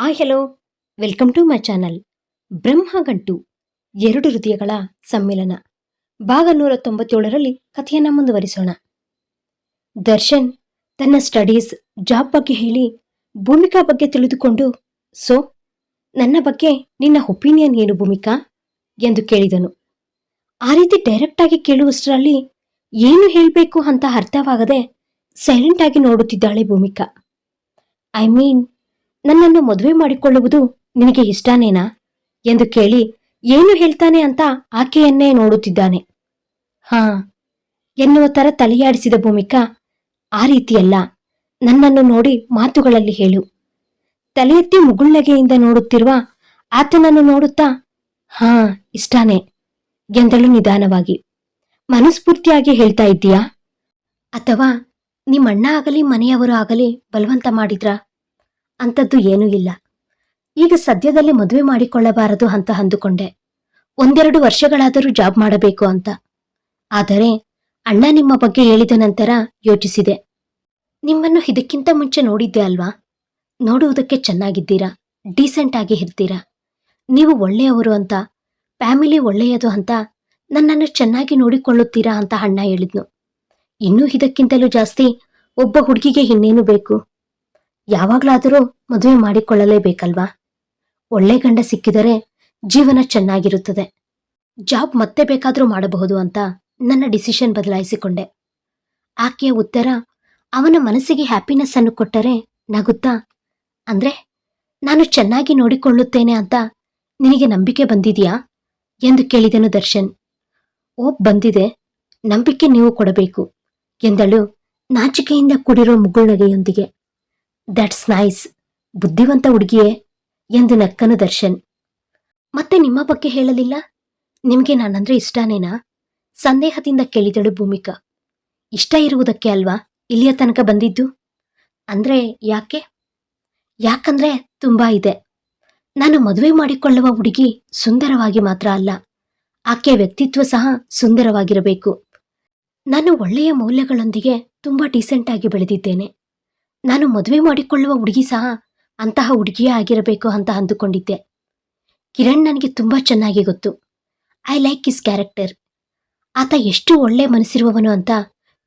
Hi hello, welcome to my channel. Brahmagantu ಎರಡು ಹೃದಯಗಳ ಸಮ್ಮಿಲನ. ಭಾಗ ನೂರ ತೊಂಬತ್ತೇಳರಲ್ಲಿ ಕಥೆಯನ್ನು ಮುಂದುವರಿಸೋಣ. ದರ್ಶನ್ ತನ್ನ ಸ್ಟಡೀಸ್ ಜಾಬ್ ಬಗ್ಗೆ ಹೇಳಿ ಭೂಮಿಕಾ ಬಗ್ಗೆ ತಿಳಿದುಕೊಂಡು, ಸೊ, ನನ್ನ ಬಗ್ಗೆ ನಿನ್ನ ಒಪಿನಿಯನ್ ಏನು ಭೂಮಿಕಾ? ಎಂದು ಕೇಳಿದನು. ಆ ರೀತಿ ಡೈರೆಕ್ಟ್ ಆಗಿ ಕೇಳುವಷ್ಟರಲ್ಲಿ ಏನು ಹೇಳಬೇಕು ಅಂತ ಅರ್ಥವಾಗದೆ ಸೈಲೆಂಟ್ ಆಗಿ ನೋಡುತ್ತಿದ್ದಾಳೆ ಭೂಮಿಕಾ. ಐ ಮೀನ್ ನನ್ನನ್ನು ಮದುವೆ ಮಾಡಿಕೊಳ್ಳುವುದು ನಿನಗೆ ಇಷ್ಟನೇನಾ? ಎಂದು ಕೇಳಿ, ಏನು ಹೇಳ್ತಾನೆ ಅಂತ ಆಕೆಯನ್ನೇ ನೋಡುತ್ತಿದ್ದಾನೆ. ಹಾ, ಎನ್ನುವ ತರ ತಲೆಯಾಡಿಸಿದ ಭೂಮಿಕಾ, ಆ ರೀತಿಯಲ್ಲ, ನನ್ನನ್ನು ನೋಡಿ ಮಾತುಗಳಲ್ಲಿ ಹೇಳು. ತಲೆ ಎತ್ತಿ ಮುಗುಳ್ನಗೆಯಿಂದ ನೋಡುತ್ತಿರುವ ಆತನನ್ನು ನೋಡುತ್ತಾ, ಹಾ, ಇಷ್ಟಾನೆ, ಎಂದಳು ನಿಧಾನವಾಗಿ. ಮನಸ್ಫೂರ್ತಿಯಾಗಿ ಹೇಳ್ತಾ ಇದ್ದೀಯಾ? ಅಥವಾ ನಿಮ್ಮಣ್ಣ ಆಗಲಿ ಮನೆಯವರು ಆಗಲಿ ಬಲವಂತ ಮಾಡಿದ್ರಾ? ಅಂಥದ್ದು ಏನೂ ಇಲ್ಲ. ಈಗ ಸದ್ಯದಲ್ಲಿ ಮದುವೆ ಮಾಡಿಕೊಳ್ಳಬಾರದು ಅಂತ ಅಂದುಕೊಂಡೆ. ಒಂದೆರಡು ವರ್ಷಗಳಾದರೂ ಜಾಬ್ ಮಾಡಬೇಕು ಅಂತ. ಆದರೆ ಅಣ್ಣ ನಿಮ್ಮ ಬಗ್ಗೆ ಹೇಳಿದ ನಂತರ ಯೋಚಿಸಿದೆ. ನಿಮ್ಮನ್ನು ಇದಕ್ಕಿಂತ ಮುಂಚೆ ನೋಡಿದ್ದೆ ಅಲ್ವಾ? ನೋಡುವುದಕ್ಕೆ ಚೆನ್ನಾಗಿದ್ದೀರಾ? ಡೀಸೆಂಟ್ ಆಗಿ ಇರ್ತೀರಾ? ನೀವು ಒಳ್ಳೆಯವರು ಅಂತ, ಫ್ಯಾಮಿಲಿ ಒಳ್ಳೆಯದು ಅಂತ ನನ್ನನ್ನು ಚೆನ್ನಾಗಿ ನೋಡಿಕೊಳ್ಳುತ್ತೀರಾ ಅಂತ ಅಣ್ಣ ಹೇಳಿದ್ನು. ಇನ್ನೂ ಇದಕ್ಕಿಂತಲೂ ಜಾಸ್ತಿ ಒಬ್ಬ ಹುಡುಗಿಗೆ ಇನ್ನೇನು ಬೇಕು? ಯಾವಾಗ್ಲಾದರೂ ಮದುವೆ ಮಾಡಿಕೊಳ್ಳಲೇಬೇಕಲ್ವಾ? ಒಳ್ಳೆ ಗಂಡ ಸಿಕ್ಕಿದರೆ ಜೀವನ ಚೆನ್ನಾಗಿರುತ್ತದೆ. ಜಾಬ್ ಮತ್ತೆ ಬೇಕಾದರೂ ಮಾಡಬಹುದು ಅಂತ ನನ್ನ ಡಿಸಿಷನ್ ಬದಲಾಯಿಸಿಕೊಂಡೆ. ಆಕೆಯ ಉತ್ತರ, ಅವನ ಮನಸ್ಸಿಗೆ ಹ್ಯಾಪಿನೆಸ್ ಅನ್ನು ಕೊಟ್ಟರೆ ನಗುತ್ತಾ, ಅಂದ್ರೆ ನಾನು ಚೆನ್ನಾಗಿ ನೋಡಿಕೊಳ್ಳುತ್ತೇನೆ ಅಂತ ನಿನಗೆ ನಂಬಿಕೆ ಬಂದಿದೆಯಾ? ಎಂದು ಕೇಳಿದನು ದರ್ಶನ್. ಓ ಬಂದಿದೆ, ನಂಬಿಕೆ ನೀವು ಕೊಡಬೇಕು, ಎಂದಳು ನಾಚಿಕೆಯಿಂದ ಕೂಡಿರೋ ಮುಗುಳ್ನಗೆಯೊಂದಿಗೆ. ದಟ್ಸ್ ನೈಸ್ ಬುದ್ಧಿವಂತ ಹುಡುಗಿಯೇ ಎಂದು ನಕ್ಕನು ದರ್ಶನ್. ಮತ್ತೆ ನಿಮ್ಮ ಬಗ್ಗೆ ಹೇಳಲಿಲ್ಲ? ನಿಮಗೆ ನಾನಂದ್ರೆ ಇಷ್ಟನೇನಾ? ಸಂದೇಹದಿಂದ ಕೇಳಿದಳು ಭೂಮಿಕಾ. ಇಷ್ಟ ಇರುವುದಕ್ಕೆ ಅಲ್ವಾ? ಇಲ್ಲಿಯ ತನಕ ಬಂದಿದ್ದು? ಅಂದ್ರೆ ಯಾಕೆ? ಯಾಕಂದ್ರೆ ತುಂಬಾ ಇದೆ. ನಾನು ಮದುವೆ ಮಾಡಿಕೊಳ್ಳುವ ಹುಡುಗಿ ಸುಂದರವಾಗಿ ಮಾತ್ರ ಅಲ್ಲ. ಆಕೆಯ ವ್ಯಕ್ತಿತ್ವ ಸಹ ಸುಂದರವಾಗಿರಬೇಕು. ನಾನು ಒಳ್ಳೆಯ ಮೌಲ್ಯಗಳೊಂದಿಗೆ ತುಂಬಾ ಡೀಸೆಂಟ್ ಆಗಿ ಬೆಳೆದಿದ್ದೇನೆ. ನಾನು ಮದುವೆ ಮಾಡಿಕೊಳ್ಳುವ ಹುಡುಗಿ ಸಹ ಅಂತಹ ಹುಡುಗಿಯೇ ಆಗಿರಬೇಕು ಅಂತ ಅಂದುಕೊಂಡಿದ್ದೆ. ಕಿರಣ್ ನನಗೆ ತುಂಬಾ ಚೆನ್ನಾಗಿ ಗೊತ್ತು. ಐ ಲೈಕ್ ಇಸ್ ಕ್ಯಾರೆಕ್ಟರ್ ಆತ ಎಷ್ಟು ಒಳ್ಳೆ ಮನಸ್ಸಿರುವವನು ಅಂತ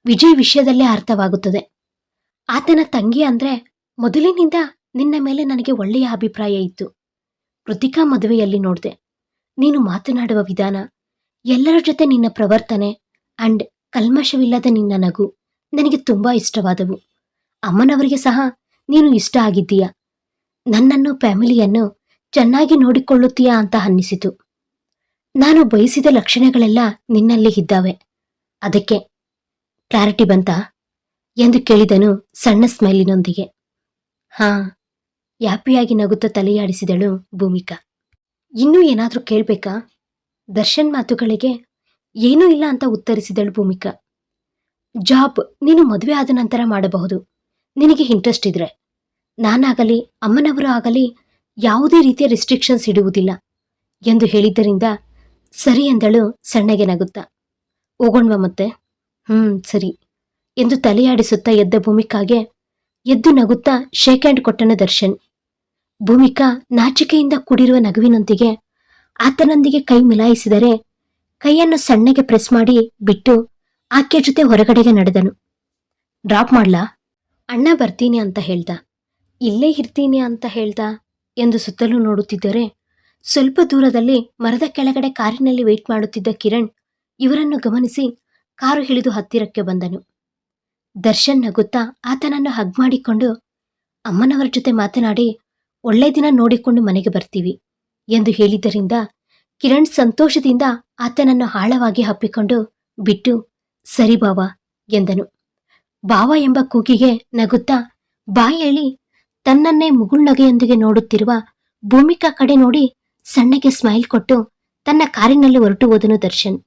ವಿಜಯ್ ವಿಷಯದಲ್ಲೇ ಅರ್ಥವಾಗುತ್ತದೆ. ಆತನ ತಂಗಿ ಅಂದ್ರೆ ಮೊದಲಿನಿಂದ ನಿನ್ನ ಮೇಲೆ ನನಗೆ ಒಳ್ಳೆಯ ಅಭಿಪ್ರಾಯ ಇತ್ತು. ಕೃತಿಕಾ ಮದುವೆಯಲ್ಲಿ ನೋಡಿದೆ, ನೀನು ಮಾತನಾಡುವ ವಿಧಾನ, ಎಲ್ಲರ ಜೊತೆ ನಿನ್ನ ಪ್ರವರ್ತನೆ ಅಂಡ್ ಕಲ್ಮಶವಿಲ್ಲದ ನಿನ್ನ ನಗು, ನನಗೆ ತುಂಬಾ ಇಷ್ಟವಾದವು. ಅಮ್ಮನವರಿಗೆ ಸಹ ನೀನು ಇಷ್ಟ ಆಗಿದ್ದೀಯ. ನನ್ನನ್ನು, ಫ್ಯಾಮಿಲಿಯನ್ನು ಚೆನ್ನಾಗಿ ನೋಡಿಕೊಳ್ಳುತ್ತೀಯಾ ಅಂತ ಅನ್ನಿಸಿತು. ನಾನು ಬಯಸಿದ ಲಕ್ಷಣಗಳೆಲ್ಲ ನಿನ್ನಲ್ಲಿ ಇದ್ದಾವೆ. ಅದಕ್ಕೆ ಕ್ಲಾರಿಟಿ ಬಂತಾ? ಎಂದು ಕೇಳಿದನು ಸಣ್ಣ ಸ್ಮೈಲಿನೊಂದಿಗೆ. ಹಾ, ಯಾಪಿಯಾಗಿ ನಗುತ್ತಾ ತಲೆಯಾಡಿಸಿದಳು ಭೂಮಿಕಾ. ಇನ್ನೂ ಏನಾದರೂ ಕೇಳಬೇಕಾ? ದರ್ಶನ್ ಮಾತುಗಳಿಗೆ ಏನೂ ಇಲ್ಲ ಅಂತ ಉತ್ತರಿಸಿದಳು ಭೂಮಿಕಾ. ಜಾಬ್ ನೀನು ಮದುವೆ ಆದ ನಂತರ ಮಾಡಬಹುದು. ನಿನಗೆ ಇಂಟ್ರೆಸ್ಟ್ ಇದ್ರೆ. ನಾನಾಗಲಿ, ಅಮ್ಮನವರು ಆಗಲಿ ಯಾವುದೇ ರೀತಿಯ ರಿಸ್ಟ್ರಿಕ್ಷನ್ಸ್ ಇಡುವುದಿಲ್ಲ ಎಂದು ಹೇಳಿದ್ದರಿಂದ ಸರಿ ಎಂದಳು ಸಣ್ಣಗೆ ನಗುತ್ತಾ. ಹೋಗೋಣ್ವಾ ಮತ್ತೆ? ಹ್ಮ್, ಸರಿ ಎಂದು ತಲೆಯಾಡಿಸುತ್ತಾ ಎದ್ದ ಭೂಮಿಕಾಗೆ ಎದ್ದು ನಗುತ್ತಾ ಶೇಕ್ ಹ್ಯಾಂಡ್ ಕೊಟ್ಟನು ದರ್ಶನ್. ಭೂಮಿಕಾ ನಾಚಿಕೆಯಿಂದ ಕೂಡಿರುವ ನಗುವಿನೊಂದಿಗೆ ಆತನೊಂದಿಗೆ ಕೈ ಮಿಲಾಯಿಸಿದರೆ ಕೈಯನ್ನು ಸಣ್ಣಗೆ ಪ್ರೆಸ್ ಮಾಡಿ ಬಿಟ್ಟು ಆಕೆಯ ಜೊತೆ ಹೊರಗಡೆಗೆ ನಡೆದನು. ಡ್ರಾಪ್ ಮಾಡ್ಲಾ? ಅಣ್ಣ ಬರ್ತೀನಿ ಅಂತ ಹೇಳ್ದ. ಇಲ್ಲೇ ಇರ್ತೀನಿ ಅಂತ ಹೇಳ್ದ ಎಂದು ಸುತ್ತಲೂ ನೋಡುತ್ತಿದ್ದರೆ ಸ್ವಲ್ಪ ದೂರದಲ್ಲಿ ಮರದ ಕೆಳಗಡೆ ಕಾರಿನಲ್ಲಿ ವೆಯ್ಟ್ ಮಾಡುತ್ತಿದ್ದ ಕಿರಣ್ ಇವರನ್ನು ಗಮನಿಸಿ ಕಾರು ಹಿಡಿದು ಹತ್ತಿರಕ್ಕೆ ಬಂದನು. ದರ್ಶನ್ ನಗುತ್ತಾ ಆತನನ್ನು ಹಗ್ ಮಾಡಿಕೊಂಡು, ಅಮ್ಮನವರ ಜೊತೆ ಮಾತನಾಡಿ ಒಳ್ಳೆ ದಿನ ನೋಡಿಕೊಂಡು ಮನೆಗೆ ಬರ್ತೀವಿ ಎಂದು ಹೇಳಿದ್ದರಿಂದ ಕಿರಣ್ ಸಂತೋಷದಿಂದ ಆತನನ್ನು ಆಳವಾಗಿ ಹಪ್ಪಿಕೊಂಡು ಬಿಟ್ಟು ಸರಿ ಬಾವಾ ಎಂದನು. ಬಾವ ಎಂಬ ಕೂಗಿಗೆ ನಗುತ್ತಾ ಬಾಯಿ ಹೇಳಿ, ತನ್ನನ್ನೇ ಮುಗುಳ್ನಗೆಯೊಂದಿಗೆ ನೋಡುತ್ತಿರುವ ಭೂಮಿಕಾ ಕಡೆ ನೋಡಿ ಸಣ್ಣಗೆ ಸ್ಮೈಲ್ ಕೊಟ್ಟು ತನ್ನ ಕಾರಿನಲ್ಲಿ ಹೊರಟು ಹೋದನು ದರ್ಶನ್.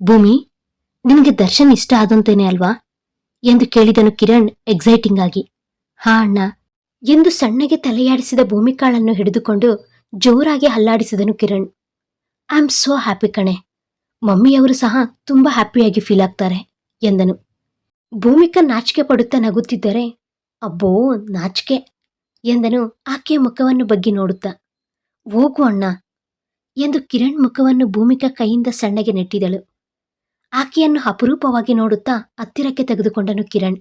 ಭೂಮಿ, ನಿನಗೆ ದರ್ಶನ್ ಇಷ್ಟ ಆದಂತೇನೆ ಅಲ್ವಾ? ಎಂದು ಕೇಳಿದನು ಕಿರಣ್ ಎಕ್ಸೈಟಿಂಗ್ ಆಗಿ. ಹಾ ಅಣ್ಣ, ಎಂದು ಸಣ್ಣಗೆ ತಲೆಯಾಡಿಸಿದ ಭೂಮಿಕಾಳನ್ನು ಹಿಡಿದುಕೊಂಡು ಜೋರಾಗಿ ಹಲ್ಲಾಡಿಸಿದನು Kiran. I am so happy ಕಣೆ. ಮಮ್ಮಿಯವರು ಸಹ ತುಂಬಾ ಹ್ಯಾಪಿಯಾಗಿ ಫೀಲ್ ಆಗ್ತಾರೆ, ಎಂದನು. ಭೂಮಿಕಾ ನಾಚಿಕೆ ಪಡುತ್ತಾ ನಗುತ್ತಿದ್ದರೆ, ಅಬ್ಬೋ, ನಾಚಿಕೆ! ಎಂದನು ಆಕೆಯ ಮುಖವನ್ನು ಬಗ್ಗಿ ನೋಡುತ್ತಾ. ಹೋಗು ಅಣ್ಣ, ಎಂದು ಕಿರಣ್ ಮುಖವನ್ನು ಭೂಮಿಕಾ ಕೈಯಿಂದ ಸಣ್ಣಗೆ ನೆಟ್ಟಿದಳು. ಆಕೆಯನ್ನು ಅಪರೂಪವಾಗಿ ನೋಡುತ್ತಾ ಹತ್ತಿರಕ್ಕೆ ತೆಗೆದುಕೊಂಡನು ಕಿರಣ್.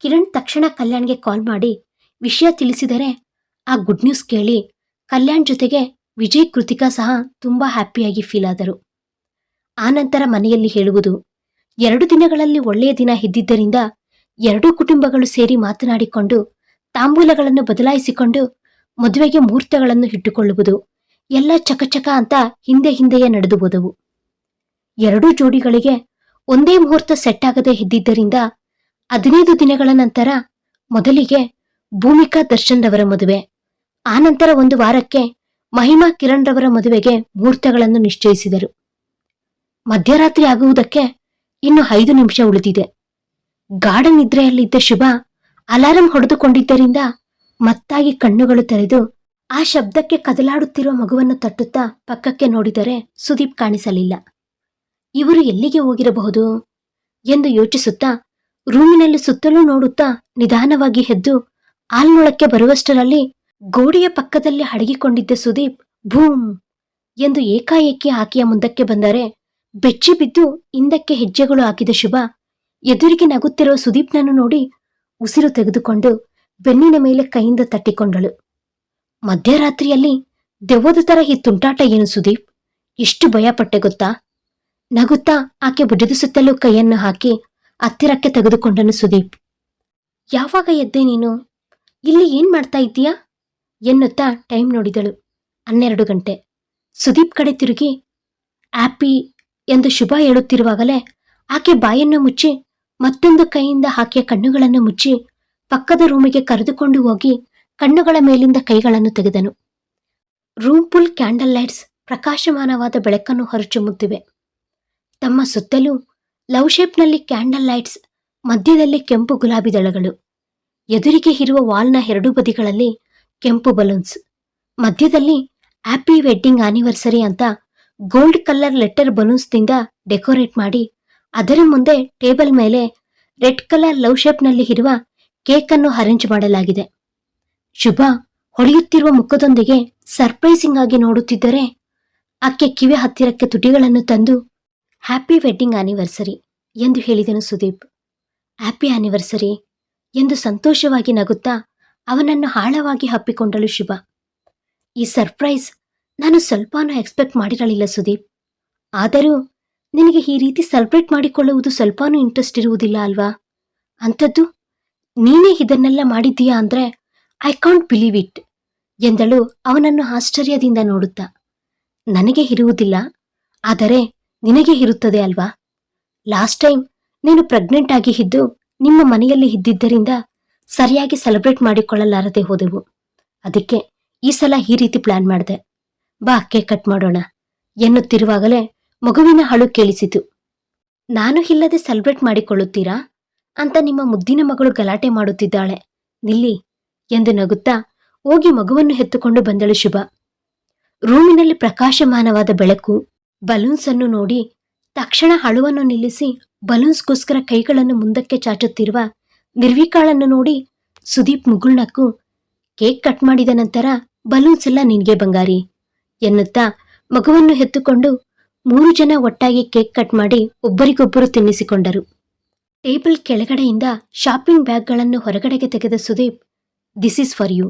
ಕಿರಣ್ ತಕ್ಷಣ ಕಲ್ಯಾಣ್ಗೆ ಕಾಲ್ ಮಾಡಿ, ವಿಷಯ ತಿಳಿಸಿದರೆ ಆ ಗುಡ್ ನ್ಯೂಸ್ ಕೇಳಿ. ಕಲ್ಯಾಣ್ ಜೊತೆಗೆ ವಿಜಯ್ ಕೃತಿಕಾ ಸಹ ತುಂಬಾ ಹ್ಯಾಪಿಯಾಗಿ ಫೀಲ್ ಆದರು. ಆನಂತರ ಮನೆಯಲ್ಲಿ ಹೇಳುವುದು ಎರಡು ದಿನಗಳಲ್ಲಿ ಒಳ್ಳೆಯ ದಿನ ಇದ್ದಿದ್ದರಿಂದ ಎರಡೂ ಕುಟುಂಬಗಳು ಸೇರಿ ಮಾತನಾಡಿಕೊಂಡು ತಾಂಬೂಲಗಳನ್ನು ಬದಲಾಯಿಸಿಕೊಂಡು ಮದುವೆಗೆ ಮುಹೂರ್ತಗಳನ್ನು ಇಟ್ಟುಕೊಳ್ಳುವುದು ಎಲ್ಲ ಚಕಚಕ ಅಂತ ಹಿಂದೆ ಹಿಂದೆಯೇ ನಡೆದು ಹೋದವು. ಎರಡೂ ಜೋಡಿಗಳಿಗೆ ಒಂದೇ ಮುಹೂರ್ತ ಸೆಟ್ ಆಗದೆ ಇದ್ದಿದ್ದರಿಂದ ಹದಿನೈದು ದಿನಗಳ ನಂತರ ಮೊದಲಿಗೆ ಭೂಮಿಕಾ ದರ್ಶನ್ ರವರ ಮದುವೆ ಆನಂತರ ಒಂದು ವಾರಕ್ಕೆ ಮಹಿಮಾ ಕಿರಣ್ ರವರ ಮದುವೆಗೆ ಮುಹೂರ್ತಗಳನ್ನು ನಿಶ್ಚಯಿಸಿದರು. ಮಧ್ಯರಾತ್ರಿ ಆಗುವುದಕ್ಕೆ ಇನ್ನು ಐದು ನಿಮಿಷ ಉಳಿದಿದೆ. ಗಾಢ ನಿದ್ರೆಯಲ್ಲಿದ್ದ ಶುಭ ಅಲಾರಂ ಹೊಡೆದುಕೊಂಡಿದ್ದರಿಂದ ಮತ್ತಾಗಿ ಕಣ್ಣುಗಳು ತೆರೆದು ಆ ಶಬ್ದಕ್ಕೆ ಕದಲಾಡುತ್ತಿರುವ ಮಗುವನ್ನು ತಟ್ಟುತ್ತಾ ಪಕ್ಕಕ್ಕೆ ನೋಡಿದರೆ ಸುದೀಪ್ ಕಾಣಿಸಲಿಲ್ಲ. ಇವರು ಎಲ್ಲಿಗೆ ಹೋಗಿರಬಹುದು? ಎಂದು ಯೋಚಿಸುತ್ತಾ ರೂಮಿನಲ್ಲಿ ಸುತ್ತಲೂ ನೋಡುತ್ತಾ ನಿಧಾನವಾಗಿ ಎದ್ದು ಆಲ್ನೊಳಕ್ಕೆ ಬರುವಷ್ಟರಲ್ಲಿ ಗೋಡೆಯ ಪಕ್ಕದಲ್ಲಿ ಅಡಗಿಕೊಂಡಿದ್ದ ಸುದೀಪ್ ಭೂಮ್ ಎಂದು ಏಕಾಏಕಿ ಆಕೆಯ ಮುಂದಕ್ಕೆ ಬಂದರೆ ಬೆಚ್ಚಿ ಬಿದ್ದು ಹಿಂದಕ್ಕೆ ಹೆಜ್ಜೆಗಳು ಹಾಕಿದ ಶುಭ ಎದುರಿಗೆ ನಗುತ್ತಿರುವ ಸುದೀಪ್ನನ್ನು ನೋಡಿ ಉಸಿರು ತೆಗೆದುಕೊಂಡು ಬೆನ್ನಿನ ಮೇಲೆ ಕೈಯಿಂದ ತಟ್ಟಿಕೊಂಡಳು. ಮಧ್ಯರಾತ್ರಿಯಲ್ಲಿ ದೆವ್ವದ ತರ ಈ ತುಂಟಾಟ ಏನು ಸುದೀಪ್? ಎಷ್ಟು ಭಯಪಟ್ಟೆ ಗೊತ್ತಾ? ನಗುತ್ತಾ ಆಕೆ ಬುಡದ ಸುತ್ತಲೂ ಕೈಯನ್ನು ಹಾಕಿ ಹತ್ತಿರಕ್ಕೆ ತೆಗೆದುಕೊಂಡನು ಸುದೀಪ್. ಯಾವಾಗ ಎದ್ದೆ ನೀನು? ಇಲ್ಲಿ ಏನ್ ಮಾಡ್ತಾ ಇದ್ದೀಯಾ? ಎನ್ನುತ್ತಾ ಟೈಮ್ ನೋಡಿದಳು. ಹನ್ನೆರಡು ಗಂಟೆ. ಸುದೀಪ್ ಕಡೆ ತಿರುಗಿ, ಆಪಿ ಎಂದು ಶುಭ ಹೇಳುತ್ತಿರುವಾಗಲೇ ಆಕೆ ಬಾಯನ್ನು ಮುಚ್ಚಿ ಮತ್ತೊಂದು ಕೈಯಿಂದ ಆಕೆಯ ಕಣ್ಣುಗಳನ್ನು ಮುಚ್ಚಿ ಪಕ್ಕದ ರೂಮಿಗೆ ಕರೆದುಕೊಂಡು ಹೋಗಿ ಕಣ್ಣುಗಳ ಮೇಲಿಂದ ಕೈಗಳನ್ನು ತೆಗೆದನು. ರೂಮ್ ಫುಲ್ ಕ್ಯಾಂಡಲ್ ಲೈಟ್ಸ್, ಪ್ರಕಾಶಮಾನವಾದ ಬೆಳಕನ್ನು ಹೊರಚುಮ್ಮುತ್ತಿವೆ ತಮ್ಮ ಸುತ್ತಲೂ ಲವ್ ಶೇಪ್ನಲ್ಲಿ ಕ್ಯಾಂಡಲ್ ಲೈಟ್ಸ್, ಮಧ್ಯದಲ್ಲಿ ಕೆಂಪು ಗುಲಾಬಿ ದಳಗಳು. ಎದುರಿಗೆ ಇರುವ ವಾಲ್ನ ಎರಡೂ ಬದಿಗಳಲ್ಲಿ ಕೆಂಪು ಬಲೂನ್ಸ್. ಮಧ್ಯದಲ್ಲಿ ಹ್ಯಾಪಿ ವೆಡ್ಡಿಂಗ್ ಆನಿವರ್ಸರಿ ಅಂತ ಗೋಲ್ಡ್ ಕಲರ್ ಲೆಟರ್ ಬಲೂನ್ಸ್ನಿಂದ ಡೆಕೋರೇಟ್ ಮಾಡಿ, ಅದರ ಮುಂದೆ ಟೇಬಲ್ ಮೇಲೆ ರೆಡ್ ಕಲರ್ ಲವ್ ಶೇಪ್ನಲ್ಲಿ ಇರುವ ಕೇಕ್ ಅನ್ನು ಅರೇಂಜ್ ಮಾಡಲಾಗಿದೆ. ಶುಭ, ಹೊಳೆಯುತ್ತಿರುವ ಮುಖದೊಂದಿಗೆ ಸರ್ಪ್ರೈಸಿಂಗ್ ಆಗಿ ನೋಡುತ್ತಿದ್ದರೆ ಆಕೆ ಕಿವಿ ಹತ್ತಿರಕ್ಕೆ ತುಟಿಗಳನ್ನು ತಂದು, ಹ್ಯಾಪಿ ವೆಡ್ಡಿಂಗ್ ಆನಿವರ್ಸರಿ ಎಂದು ಹೇಳಿದನು ಸುದೀಪ್. ಹ್ಯಾಪಿ ಆನಿವರ್ಸರಿ ಎಂದು ಸಂತೋಷವಾಗಿ ನಗುತ್ತಾ ಅವನನ್ನು ಆಳವಾಗಿ ಹಪ್ಪಿಕೊಂಡಳು ಶುಭ. ಈ ಸರ್ಪ್ರೈಸ್ ನಾನು ಸ್ವಲ್ಪನೂ ಎಕ್ಸ್ಪೆಕ್ಟ್ ಮಾಡಿರಲಿಲ್ಲ ಸುದೀಪ್. ಆದರೂ ನಿನಗೆ ಈ ರೀತಿ ಸೆಲೆಬ್ರೇಟ್ ಮಾಡಿಕೊಳ್ಳುವುದು ಸ್ವಲ್ಪನೂ ಇಂಟ್ರೆಸ್ಟ್ ಇರುವುದಿಲ್ಲ ಅಲ್ವಾ? ಅಂಥದ್ದು ನೀನೇ ಇದನ್ನೆಲ್ಲ ಮಾಡಿದ್ದೀಯಾ ಅಂದ್ರೆ ಐ ಕಾಂಟ್ ಬಿಲೀವ್ ಇಟ್ ಎಂದಳು ಅವನನ್ನು ಆಶ್ಚರ್ಯದಿಂದ ನೋಡುತ್ತಾ. ನನಗೆ ಇರುವುದಿಲ್ಲ, ಆದರೆ ನಿನಗೆ ಇರುತ್ತದೆ ಅಲ್ವಾ? ಲಾಸ್ಟ್ ಟೈಮ್ ನೀನು ಪ್ರೆಗ್ನೆಂಟ್ ಆಗಿ ಇದ್ದು ನಿಮ್ಮ ಮನೆಯಲ್ಲಿ ಇದ್ದಿದ್ದರಿಂದ ಸರಿಯಾಗಿ ಸೆಲೆಬ್ರೇಟ್ ಮಾಡಿಕೊಳ್ಳಲಾರದೆ ಹೋದೆವು. ಅದಕ್ಕೆ ಈ ಸಲ ಈ ರೀತಿ ಪ್ಲಾನ್ ಮಾಡಿದೆ. ಬಾ ಕೇಕ್ ಕಟ್ ಮಾಡೋಣ ಎನ್ನುತ್ತಿರುವಾಗಲೇ ಮಗುವಿನ ಹಳು ಕೇಳಿಸಿತು. ನಾನು ಇಲ್ಲದೆ ಸೆಲೆಬ್ರೇಟ್ ಮಾಡಿಕೊಳ್ಳುತ್ತೀರಾ? ಅಂತ ನಿಮ್ಮ ಮುದ್ದಿನ ಮಗಳು ಗಲಾಟೆ ಮಾಡುತ್ತಿದ್ದಾಳೆ. ನಿಲ್ಲಿ ಎಂದು ನಗುತ್ತಾ ಹೋಗಿ ಮಗುವನ್ನು ಹೆತ್ತುಕೊಂಡು ಬಂದಳು ಶುಭ. ರೂಮಿನಲ್ಲಿ ಪ್ರಕಾಶಮಾನವಾದ ಬೆಳಕು, ಬಲೂನ್ಸ್ ಅನ್ನು ನೋಡಿ ತಕ್ಷಣ ಹಳುವನ್ನು ನಿಲ್ಲಿಸಿ ಬಲೂನ್ಸ್ಗೋಸ್ಕರ ಕೈಗಳನ್ನು ಮುಂದಕ್ಕೆ ಚಾಚುತ್ತಿರುವ ನಿರ್ವಿಕಾಳನ್ನು ನೋಡಿ ಸುದೀಪ್ ಮುಗುಳ್ನಕ್ಕೂ ಕೇಕ್ ಕಟ್ ಮಾಡಿದ ನಂತರ ಬಲೂನ್ಸ್ ಎಲ್ಲ ನಿನ್ಗೆ ಬಂಗಾರಿ. ಎನ್ನುತ್ತಾ ಮಗುವನ್ನು ಹೆತ್ತುಕೊಂಡು ಮೂರು ಜನ ಒಟ್ಟಾಗಿ ಕೇಕ್ ಕಟ್ ಮಾಡಿ ಒಬ್ಬರಿಗೊಬ್ಬರು ತಿನ್ನಿಸಿಕೊಂಡರು. ಟೇಬಲ್ ಕೆಳಗಡೆಯಿಂದ ಶಾಪಿಂಗ್ ಬ್ಯಾಗ್ಗಳನ್ನು ಹೊರಗಡೆಗೆ ತೆಗೆದ Sudeep this is for you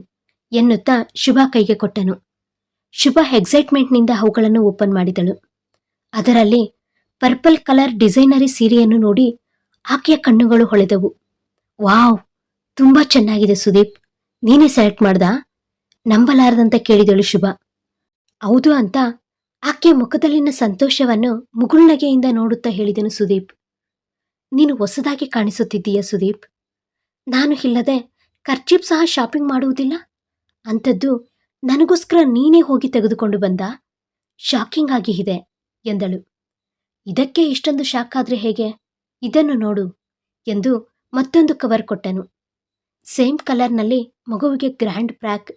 ಎನ್ನುತ್ತಾ ಶುಭ ಕೈಗೆ ಕೊಟ್ಟನು. ಶುಭ ಎಕ್ಸೈಟ್ಮೆಂಟ್ನಿಂದ ಅವುಗಳನ್ನು ಓಪನ್ ಮಾಡಿದಳು. ಅದರಲ್ಲಿ ಪರ್ಪಲ್ ಕಲರ್ ಡಿಸೈನರಿ ಸೀರೆಯನ್ನು ನೋಡಿ ಆಕೆಯ ಕಣ್ಣುಗಳು ಹೊಳೆದವು. ವಾವ್, ತುಂಬಾ ಚೆನ್ನಾಗಿದೆ ಸುದೀಪ್. ನೀನೇ ಸೆಲೆಕ್ಟ್ ಮಾಡ್ದಾ? ನಂಬಲಾರದಂತ ಕೇಳಿದಳು ಶುಭ. ಹೌದು ಅಂತ ಆಕೆಯ ಮುಖದಲ್ಲಿನ ಸಂತೋಷವನ್ನು ಮುಗುಳ್ನಗೆಯಿಂದ ನೋಡುತ್ತಾ ಹೇಳಿದನು ಸುದೀಪ್. ನೀನು ಹೊಸದಾಗಿ ಕಾಣಿಸುತ್ತಿದ್ದೀಯ ಸುದೀಪ್? ನಾನು ಇಲ್ಲದೆ ಖರ್ಚೀಪ್ ಸಹ ಶಾಪಿಂಗ್ ಮಾಡುವುದಿಲ್ಲ? ಅಂಥದ್ದು ನನಗೋಸ್ಕರ ನೀನೇ ಹೋಗಿ ತೆಗೆದುಕೊಂಡು ಬಂದ? ಶಾಕಿಂಗ್ ಆಗಿ ಇದೆ ಎಂದಳು. ಇದಕ್ಕೆ ಇಷ್ಟೊಂದು ಶಾಕ್ ಆದರೆ ಹೇಗೆ? ಇದನ್ನು ನೋಡು ಎಂದು ಮತ್ತೊಂದು ಕವರ್ ಕೊಟ್ಟನು. ಸೇಮ್ ಕಲರ್ನಲ್ಲಿ ಮಗುವಿಗೆ ಗ್ರ್ಯಾಂಡ್ ಪ್ರ್ಯಾಕ್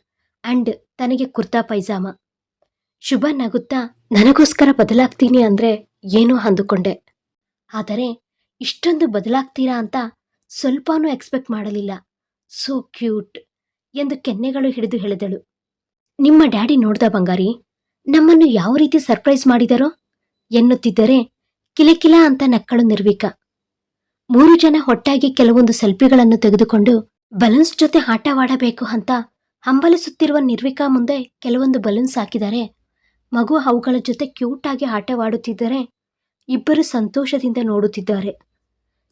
ಅಂಡ್ ತನಗೆ ಕುರ್ತಾ ಪೈಜಾಮ. ಶುಭ ನಗುತ್ತಾ ನನಗೋಸ್ಕರ ಬದಲಾಗ್ತೀನಿ ಅಂದ್ರೆ ಏನೋ ಅಂದುಕೊಂಡೆ. ಆದರೆ ಇಷ್ಟೊಂದು ಬದಲಾಗ್ತೀರಾ ಅಂತ ಸ್ವಲ್ಪನೂ ಎಕ್ಸ್ಪೆಕ್ಟ್ ಮಾಡಲಿಲ್ಲ. ಸೋ ಕ್ಯೂಟ್ ಎಂದು ಕೆನ್ನೆಗಳು ಹಿಡಿದು ಹೇಳಿದಳು. ನಿಮ್ಮ ಡ್ಯಾಡಿ ನೋಡ್ದ ಬಂಗಾರಿ, ನಮ್ಮನ್ನು ಯಾವ ರೀತಿ ಸರ್ಪ್ರೈಸ್ ಮಾಡಿದರೋ ಎನ್ನುತ್ತಿದ್ದರೆ ಕಿಲಕಿಲ ಅಂತ ನಕ್ಕಳು ನಿರ್ವಿಕ. ಮೂರು ಜನ ಹೊಟ್ಟಾಗಿ ಕೆಲವೊಂದು ಸೆಲ್ಫಿಗಳನ್ನು ತೆಗೆದುಕೊಂಡು ಬಲೂನ್ಸ್ ಜೊತೆ ಆಟವಾಡಬೇಕು ಅಂತ ಹಂಬಲಿಸುತ್ತಿರುವ ನಿರ್ವಿಕಾ ಮುಂದೆ ಕೆಲವೊಂದು ಬಲೂನ್ಸ್ ಹಾಕಿದರೆ ಮಗು ಅವುಗಳ ಜೊತೆ ಕ್ಯೂಟಾಗಿ ಆಟವಾಡುತ್ತಿದ್ದರೆ ಇಬ್ಬರು ಸಂತೋಷದಿಂದ ನೋಡುತ್ತಿದ್ದಾರೆ.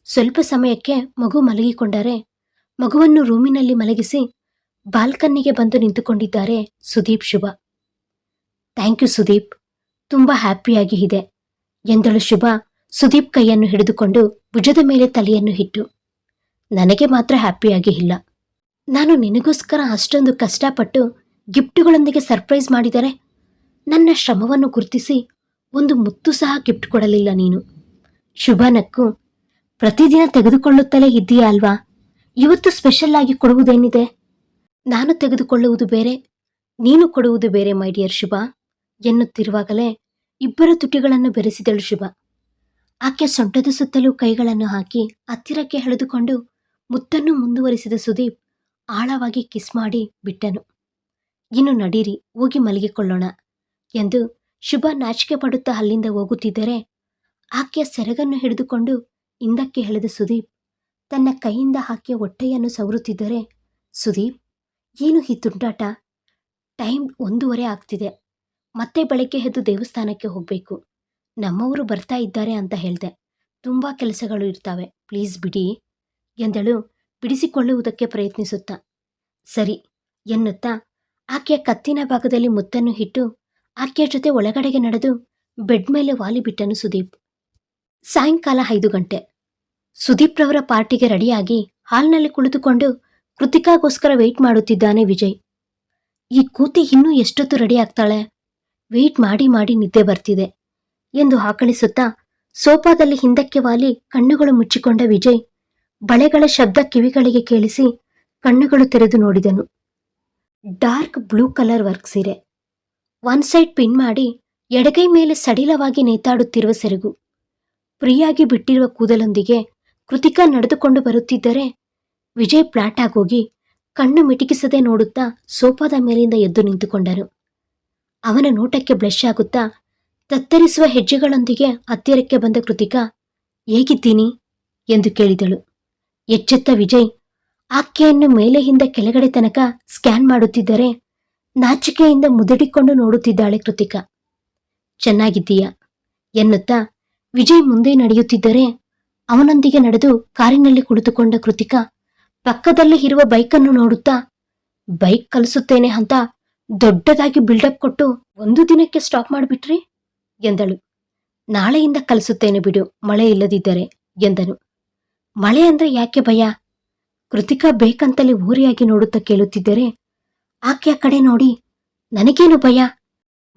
ಸ್ವಲ್ಪ ಸಮಯಕ್ಕೆ ಮಗು ಮಲಗಿಕೊಂಡರೆ ಮಗುವನ್ನು ರೂಮಿನಲ್ಲಿ ಮಲಗಿಸಿ ಬಾಲ್ಕನ್ನಿಗೆ ಬಂದು ನಿಂತುಕೊಂಡಿದ್ದಾರೆ ಸುದೀಪ್ ಶುಭ. ಥ್ಯಾಂಕ್ ಯು ಸುದೀಪ್, ತುಂಬ ಹ್ಯಾಪಿಯಾಗಿ ಇದೆ ಎಂದಳು ಶುಭ ಸುದೀಪ್ ಕೈಯನ್ನು ಹಿಡಿದುಕೊಂಡು ಭುಜದ ಮೇಲೆ ತಲೆಯನ್ನು ಇಟ್ಟು. ನನಗೆ ಮಾತ್ರ ಹ್ಯಾಪಿಯಾಗಿ ಇಲ್ಲ. ನಾನು ನಿನಗೋಸ್ಕರ ಅಷ್ಟೊಂದು ಕಷ್ಟಪಟ್ಟು ಗಿಫ್ಟುಗಳೊಂದಿಗೆ ಸರ್ಪ್ರೈಸ್ ಮಾಡಿದರೆ ನನ್ನ ಶ್ರಮವನ್ನು ಗುರುತಿಸಿ ಒಂದು ಮುತ್ತು ಸಹ ಗಿಫ್ಟ್ ಕೊಡಲಿಲ್ಲ ನೀನು. ಶುಭನಕ್ಕು. ಪ್ರತಿದಿನ ತೆಗೆದುಕೊಳ್ಳುತ್ತಲೇ ಇದ್ದೀಯಾ ಅಲ್ವಾ? ಇವತ್ತು ಸ್ಪೆಷಲ್ ಆಗಿ ಕೊಡುವುದೇನಿದೆ? ನಾನು ತೆಗೆದುಕೊಳ್ಳುವುದು ಬೇರೆ, ನೀನು ಕೊಡುವುದು ಬೇರೆ ಮೈ ಡಿಯರ್ ಶುಭ, ಎನ್ನುತ್ತಿರುವಾಗಲೇ ಇಬ್ಬರ ತುಟಿಗಳನ್ನು ಬೆರೆಸಿದಳು ಶುಭ. ಆಕೆ ಸೊಂಟದ ಸುತ್ತಲೂ ಕೈಗಳನ್ನು ಹಾಕಿ ಹತ್ತಿರಕ್ಕೆ ಎಳೆದುಕೊಂಡು ಮುತ್ತನ್ನು ಮುಂದುವರಿಸಿದ ಸುದೀಪ್ ಆಳವಾಗಿ ಕಿಸ್ ಮಾಡಿ ಬಿಟ್ಟನು. ಇನ್ನು ನಡೀರಿ, ಹೋಗಿ ಮಲಗಿಕೊಳ್ಳೋಣ. ಎಂದು ಶುಭ ನಾಚಿಕೆ ಪಡುತ್ತಾ ಅಲ್ಲಿಂದ ಹೋಗುತ್ತಿದ್ದರೆ ಆಕೆಯ ಸೆರಗನ್ನು ಹಿಡಿದುಕೊಂಡು ಹಿಂದಕ್ಕೆ ಎಳೆದ ಸುದೀಪ್ ತನ್ನ ಕೈಯಿಂದ ಆಕೆಯ ಹೊಟ್ಟೆಯನ್ನು ಸವರುತ್ತಿದ್ದರೆ, ಸುದೀಪ್, ಏನು ಈ ತುಂಟಾಟ ಟೈಮ್ ಒಂದೂವರೆ ಆಗ್ತಿದೆ. ಮತ್ತೆ ಬೆಳಗ್ಗೆ ಎದ್ದು ದೇವಸ್ಥಾನಕ್ಕೆ ಹೋಗಬೇಕು. ನಮ್ಮವರು ಬರ್ತಾ ಇದ್ದಾರೆ ಅಂತ ಹೇಳಿದೆ. ತುಂಬ ಕೆಲಸಗಳು ಇರ್ತವೆ. ಪ್ಲೀಸ್ ಬಿಡಿ ಎಂದಳು ಬಿಡಿಸಿಕೊಳ್ಳುವುದಕ್ಕೆ ಪ್ರಯತ್ನಿಸುತ್ತಾ. ಸರಿ ಎನ್ನುತ್ತಾ ಆಕೆಯ ಕತ್ತಿನ ಭಾಗದಲ್ಲಿ ಮುತ್ತನ್ನು ಇಟ್ಟು ಆಕೆಯ ಜೊತೆ ಒಳಗಡೆಗೆ ನಡೆದು ಬೆಡ್ ಮೇಲೆ ವಾಲಿಬಿಟ್ಟನು ಸುದೀಪ್. ಸಾಯಂಕಾಲ ಐದು ಗಂಟೆ. ಸುದೀಪ್ ರವರ ಪಾರ್ಟಿಗೆ ರೆಡಿಯಾಗಿ ಹಾಲ್ನಲ್ಲಿ ಕುಳಿತುಕೊಂಡು ಕೃತಿಕಾಗೋಸ್ಕರ ವೆಯ್ಟ್ ಮಾಡುತ್ತಿದ್ದಾನೆ ವಿಜಯ್. ಈ ಕೂತಿ ಇನ್ನೂ ಎಷ್ಟೊತ್ತು ರೆಡಿ ಆಗ್ತಾಳೆ? ವೆಯ್ಟ್ ಮಾಡಿ ಮಾಡಿ ನಿದ್ದೆ ಬರ್ತಿದೆ ಎಂದು ಆಕಳಿಸುತ್ತಾ ಸೋಫಾದಲ್ಲಿ ಹಿಂದಕ್ಕೆ ವಾಲಿ ಕಣ್ಣುಗಳು ಮುಚ್ಚಿಕೊಂಡ ವಿಜಯ್ ಬಳೆಗಳ ಶಬ್ದ ಕಿವಿಗಳಿಗೆ ಕೇಳಿಸಿ ಕಣ್ಣುಗಳು ತೆರೆದು ನೋಡಿದನು. ಡಾರ್ಕ್ ಬ್ಲೂ ಕಲರ್ ವರ್ಕ್ ಸೀರೆ. ಒನ್ ಸೈಡ್ ಪಿನ್ ಮಾಡಿ ಎಡಗೈ ಮೇಲೆ ಸಡಿಲವಾಗಿ ನೇತಾಡುತ್ತಿರುವ ಸೆರಗು. ಪ್ರಿಯಾಗಿ ಬಿಟ್ಟಿರುವ ಕೂದಲೊಂದಿಗೆ ಕೃತಿಕಾ ನಡೆದುಕೊಂಡು ಬರುತ್ತಿದ್ದರೆ ವಿಜಯ್ ಫ್ಲಾಟ್ ಆಗೋಗಿ ಕಣ್ಣು ಮಿಟುಕಿಸದೆ ನೋಡುತ್ತಾ ಸೋಫಾದ ಮೇಲಿಂದ ಎದ್ದು ನಿಂತುಕೊಂಡನು ಅವನ ನೋಟಕ್ಕೆ ಬ್ಲಶ್ ಆಗುತ್ತಾ ತತ್ತರಿಸುವ ಹೆಜ್ಜೆಗಳೊಂದಿಗೆ ಹತ್ತಿರಕ್ಕೆ ಬಂದ ಕೃತಿಕಾ ಹೇಗಿದ್ದೀನಿ ಎಂದು ಕೇಳಿದಳು. ಎಚ್ಚೆತ್ತ ವಿಜಯ್ ಆಕೆಯನ್ನು ಮೇಲೆಯಿಂದ ಕೆಳಗಡೆ ತನಕ ಸ್ಕ್ಯಾನ್ ಮಾಡುತ್ತಿದ್ದರೆ ನಾಚಿಕೆಯಿಂದ ಮುದುಡಿಕೊಂಡು ನೋಡುತ್ತಿದ್ದಾಳೆ ಕೃತಿಕಾ. ಚೆನ್ನಾಗಿದ್ದೀಯಾ? ಎನ್ನುತ್ತಾ ವಿಜಯ್ ಮುಂದೆ ನಡೆಯುತ್ತಿದ್ದರೆ ಅವನೊಂದಿಗೆ ನಡೆದು ಕಾರಿನಲ್ಲಿ ಕುಳಿತುಕೊಂಡ ಕೃತಿಕಾ ಪಕ್ಕದಲ್ಲಿ ಇರುವ ಬೈಕನ್ನು ನೋಡುತ್ತಾ, ಬೈಕ್ ಕಲಿಸುತ್ತೇನೆ ಅಂತ ದೊಡ್ಡದಾಗಿ ಬಿಲ್ಡಪ್ ಕೊಟ್ಟು ಒಂದು ದಿನಕ್ಕೆ ಸ್ಟಾಪ್ ಮಾಡಿಬಿಟ್ರಿ? ಎಂದಳು. ನಾಳೆಯಿಂದ ಕಲಿಸುತ್ತೇನೆ ಬಿಡು, ಮಳೆ ಇಲ್ಲದಿದ್ದರೆ, ಎಂದನು. ಮಳೆ ಅಂದ್ರೆ ಯಾಕೆ ಭಯ? ಕೃತಿಕಾ ಬೇಕಂತಲೇ ಊರಿಯಾಗಿ ನೋಡುತ್ತಾ ಕೇಳುತ್ತಿದ್ದರೆ ಆಕೆಯ ಕಡೆ ನೋಡಿ, ನನಗೇನು ಭಯ?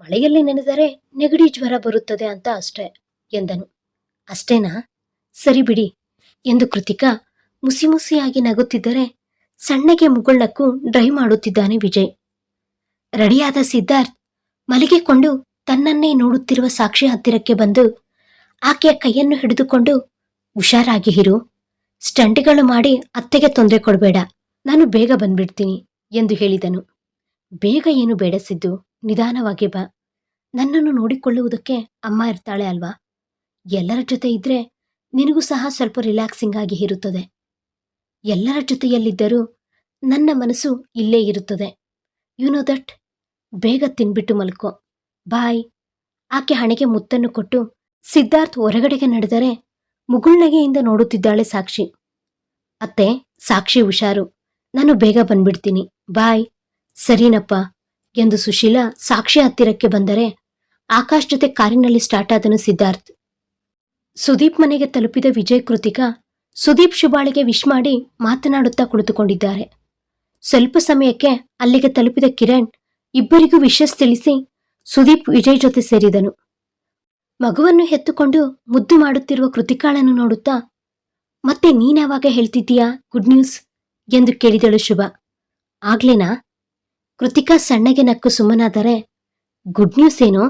ಮಳೆಯಲ್ಲಿ ನೆನೆದರೆ ನೆಗಡಿ ಜ್ವರ ಬರುತ್ತದೆ ಅಂತ ಅಷ್ಟೇ ಎಂದನು. ಅಷ್ಟೇನಾ? ಸರಿ ಬಿಡಿ ಎಂದು ಕೃತಿಕಾ ಮುಸಿ ಮುಸಿಯಾಗಿ ನಗುತ್ತಿದ್ದರೆ ಸಣ್ಣಗೆ ಮುಗುಳ್ನಕ್ಕೂ ಡ್ರೈ ಮಾಡುತ್ತಿದ್ದಾನೆ ವಿಜಯ್. ರೆಡಿಯಾದ ಸಿದ್ಧಾರ್ಥ್ ಮಲಗಿಕೊಂಡು ತನ್ನನ್ನೇ ನೋಡುತ್ತಿರುವ ಸಾಕ್ಷಿ ಹತ್ತಿರಕ್ಕೆ ಬಂದು ಆಕೆಯ ಕೈಯನ್ನು ಹಿಡಿದುಕೊಂಡು, ಹುಷಾರಾಗಿ ಹಿರು ಸ್ಟಂಟ್ಗಳು ಮಾಡಿ ಅತ್ತೆಗೆ ತೊಂದರೆ ಕೊಡಬೇಡ. ನಾನು ಬೇಗ ಬಂದ್ಬಿಡ್ತೀನಿ. ಎಂದು ಹೇಳಿದನು. ಬೇಗ ಏನು ಬೇಡಸಿದ್ದು ನಿಧಾನವಾಗಿ ಬಾ. ನನ್ನನ್ನು ನೋಡಿಕೊಳ್ಳುವುದಕ್ಕೆ ಅಮ್ಮ ಇರ್ತಾಳೆ ಅಲ್ವಾ? ಎಲ್ಲರ ಜೊತೆ ಇದ್ರೆ ನಿನಗೂ ಸಹ ಸ್ವಲ್ಪ ರಿಲ್ಯಾಕ್ಸಿಂಗ್ ಆಗಿ ಇರುತ್ತದೆ. ಎಲ್ಲರ ಜೊತೆಯಲ್ಲಿದ್ದರೂ ನನ್ನ ಮನಸ್ಸು ಇಲ್ಲೇ ಇರುತ್ತದೆ. ಯು ನೋ ದಟ್ ಬೇಗ ತಿನ್ಬಿಟ್ಟು ಮಲ್ಕೋ. ಬಾಯ್ ಆಕೆ ಹಣೆಗೆ ಮುತ್ತನ್ನು ಕೊಟ್ಟು ಸಿದ್ಧಾರ್ಥ್ ಹೊರಗಡೆಗೆ ನಡೆದರೆ ಮುಗುಳ್ನಗೆಯಿಂದ ನೋಡುತ್ತಿದ್ದಾಳೆ ಸಾಕ್ಷಿ. ಅತ್ತೆ, ಸಾಕ್ಷಿ ಹುಷಾರು. ನಾನು ಬೇಗ ಬಂದ್ಬಿಡ್ತೀನಿ. ಬಾಯ್. ಸರಿನಪ್ಪ ಎಂದು ಸುಶೀಲಾ ಸಾಕ್ಷಿ ಹತ್ತಿರಕ್ಕೆ ಬಂದರೆ ಆಕಾಶ್ ಜೊತೆ ಕಾರಿನಲ್ಲಿ ಸ್ಟಾರ್ಟ್ ಆದನು ಸಿದ್ಧಾರ್ಥ್. ಸುದೀಪ್ ಮನೆಗೆ ತಲುಪಿದ ವಿಜಯ್ ಕೃತಿಕಾ ಸುದೀಪ್ ಶುಭಾಳಿಗೆ ವಿಶ್ ಮಾಡಿ ಮಾತನಾಡುತ್ತಾ ಕುಳಿತುಕೊಂಡಿದ್ದಾರೆ. ಸ್ವಲ್ಪ ಸಮಯಕ್ಕೆ ಅಲ್ಲಿಗೆ ತಲುಪಿದ ಕಿರಣ್ ಇಬ್ಬರಿಗೂ ವಿಶಸ್ ತಿಳಿಸಿ ಸುದೀಪ್ ವಿಜಯ್ ಜೊತೆ ಸೇರಿದನು. ಮಗುವನ್ನು ಹೆತ್ತುಕೊಂಡು ಮುದ್ದು ಮಾಡುತ್ತಿರುವ ಕೃತಿಕಾಳನ್ನು ನೋಡುತ್ತಾ, ಮತ್ತೆ ನೀನ್ಯಾವಾಗ ಹೇಳ್ತಿದ್ದೀಯಾ? Good news. ಎಂದು ಕೇಳಿದಳು ಶುಭ. ಆಗ್ಲೇನಾ? ಕೃತಿಕಾ ಸಣ್ಣಗೆ ನಕ್ಕು ಸುಮ್ಮನಾದರೆ ಗುಡ್ ನ್ಯೂಸ್ ಏನೋ?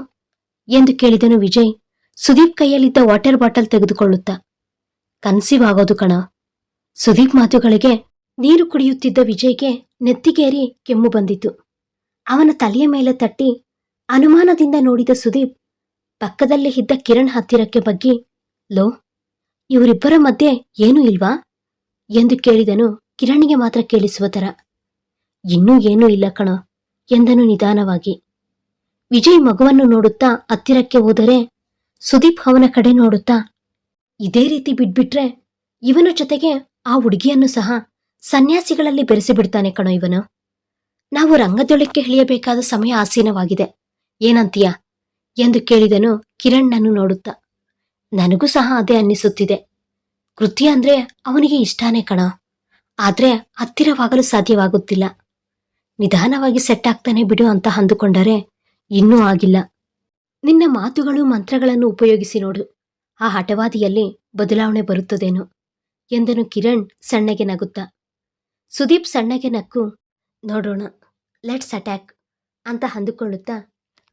ಎಂದು ಕೇಳಿದನು ವಿಜಯ್. ಸುದೀಪ್ ಕೈಯಲ್ಲಿದ್ದ ವಾಟರ್ ಬಾಟಲ್ ತೆಗೆದುಕೊಳ್ಳುತ್ತಾ. ಕನ್ಸೀವ್ ಆಗೋದು ಕಣ. ಸುದೀಪ್ ಮಾತುಗಳಿಗೆ ನೀರು ಕುಡಿಯುತ್ತಿದ್ದ ವಿಜಯ್ಗೆ ನೆತ್ತಿಗೇರಿ ಕೆಮ್ಮು ಬಂದಿತು. ಅವನ ತಲೆಯ ಮೇಲೆ ತಟ್ಟಿ ಅನುಮಾನದಿಂದ ನೋಡಿದ ಸುದೀಪ್ ಪಕ್ಕದಲ್ಲೇ ಇದ್ದ ಕಿರಣ್ ಹತ್ತಿರಕ್ಕೆ ಬಗ್ಗಿ, ಲೋ, ಇವರಿಬ್ಬರ ಮಧ್ಯೆ ಏನೂ ಇಲ್ವಾ? ಎಂದು ಕೇಳಿದನು ಕಿರಣ್ಗೆ ಮಾತ್ರ ಕೇಳಿಸುವ ತರ ಇನ್ನೂ ಏನೂ ಇಲ್ಲ ಕಣ, ಎಂದನು ನಿಧಾನವಾಗಿ. ವಿಜಯ್ ಮಗುವನ್ನು ನೋಡುತ್ತಾ ಹತ್ತಿರಕ್ಕೆ ಹೋದರೆ ಸುದೀಪ್ ಅವನ ಕಡೆ ನೋಡುತ್ತಾ, ಇದೇ ರೀತಿ ಬಿಟ್ಬಿಟ್ರೆ ಇವನ ಜೊತೆಗೆ ಆ ಹುಡುಗಿಯನ್ನು ಸಹ ಸನ್ಯಾಸಿಗಳಲ್ಲಿ ಬೆರೆಸಿಬಿಡ್ತಾನೆ ಕಣೋ ಇವನು. ನಾವು ರಂಗದೊಳಕ್ಕೆ ಇಳಿಯಬೇಕಾದ ಸಮಯ ಆಸೀನವಾಗಿದೆ. ಏನಂತೀಯ? ಎಂದು ಕೇಳಿದನು ಕಿರಣ್ಣನ್ನು ನೋಡುತ್ತಾ. ನನಗೂ ಸಹ ಅದೇ ಅನ್ನಿಸುತ್ತಿದೆ. ಕೃತಿ ಅಂದ್ರೆ ಅವನಿಗೆ ಇಷ್ಟಾನೇ ಕಣ. ಆದ್ರೆ ಹತ್ತಿರವಾಗಲು ಸಾಧ್ಯವಾಗುತ್ತಿಲ್ಲ. ನಿಧಾನವಾಗಿ ಸೆಟ್ ಆಗ್ತಾನೆ ಬಿಡು ಅಂತ ಅಂದುಕೊಂಡರೆ ಇನ್ನೂ ಆಗಿಲ್ಲ. ನಿನ್ನ ಮಾತುಗಳು, ಮಂತ್ರಗಳನ್ನು ಉಪಯೋಗಿಸಿ ನೋಡು. ಆ ಹಠವಾದಿಯಲ್ಲಿ ಬದಲಾವಣೆ ಬರುತ್ತದೇನೋ ಎಂದನು ಕಿರಣ್ ಸಣ್ಣಗೆ ನಗುತ್ತಾ. ಸುದೀಪ್ ಸಣ್ಣಗೆ ನಕ್ಕು, ನೋಡೋಣ ಲೆಟ್ಸ್ ಅಟ್ಯಾಕ್ ಅಂತ ಅಂದುಕೊಳ್ಳುತ್ತಾ,